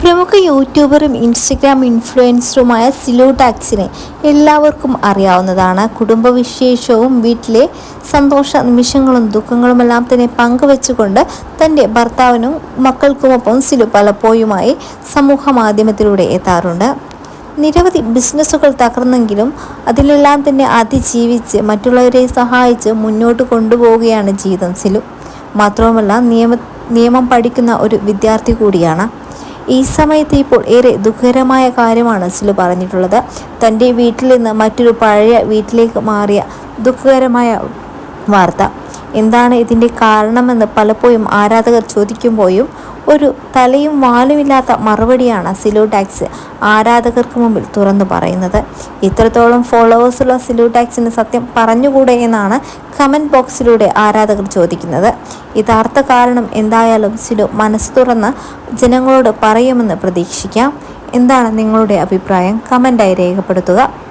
പ്രമുഖ യൂട്യൂബറും ഇൻസ്റ്റഗ്രാം ഇൻഫ്ലുവൻസറുമായ സിലു ടാക്സിനെ എല്ലാവർക്കും അറിയാവുന്നതാണ്. കുടുംബവിശേഷവും വീട്ടിലെ സന്തോഷ നിമിഷങ്ങളും ദുഃഖങ്ങളുമെല്ലാം തന്നെ പങ്കുവെച്ചുകൊണ്ട് തന്റെ ഭർത്താവിനും മക്കൾക്കുമൊപ്പം സിലു പലപ്പോഴുമായി സമൂഹ മാധ്യമത്തിലൂടെ എത്താറുണ്ട്. നിരവധി ബിസിനസ്സുകൾ തകർന്നെങ്കിലും അതിലെല്ലാം തന്നെ അതിജീവിച്ച് മറ്റുള്ളവരെ സഹായിച്ച് മുന്നോട്ട് കൊണ്ടുപോവുകയാണ് ജീവിതം സിലു. മാത്രവുമല്ല നിയമ നിയമം പഠിക്കുന്ന ഒരു വിദ്യാർത്ഥി കൂടിയാണ്. ഈ സമയത്ത് ഇപ്പോൾ ഏറെ ദുഃഖകരമായ കാര്യമാണ് സിലു പറഞ്ഞിട്ടുള്ളത്. തന്റെ വീട്ടിൽ നിന്ന് മറ്റൊരു പഴയ വീട്ടിലേക്ക് മാറിയ ദുഃഖകരമായ വാർത്ത. എന്താണ് ഇതിന്റെ കാരണമെന്ന് പലപ്പോഴും ആരാധകർ ചോദിക്കുമ്പോഴും ഒരു തലയും വാലുമില്ലാത്ത മറുപടിയാണ് സിലു ടാക്സ് ആരാധകർക്ക് മുമ്പിൽ തുറന്നു പറയുന്നത്. ഇത്രത്തോളം ഫോളോവേഴ്സുള്ള സിലു ടാക്സിന് സത്യം പറഞ്ഞുകൂടെ എന്നാണ് കമന്റ് ബോക്സിലൂടെ ആരാധകർ ചോദിക്കുന്നത്. യഥാർത്ഥ കാരണം എന്തായാലും സിലു മനസ്സ് തുറന്ന് ജനങ്ങളോട് പറയുമെന്ന് പ്രതീക്ഷിക്കാം. എന്താണ് നിങ്ങളുടെ അഭിപ്രായം? കമന്റായി രേഖപ്പെടുത്തുക.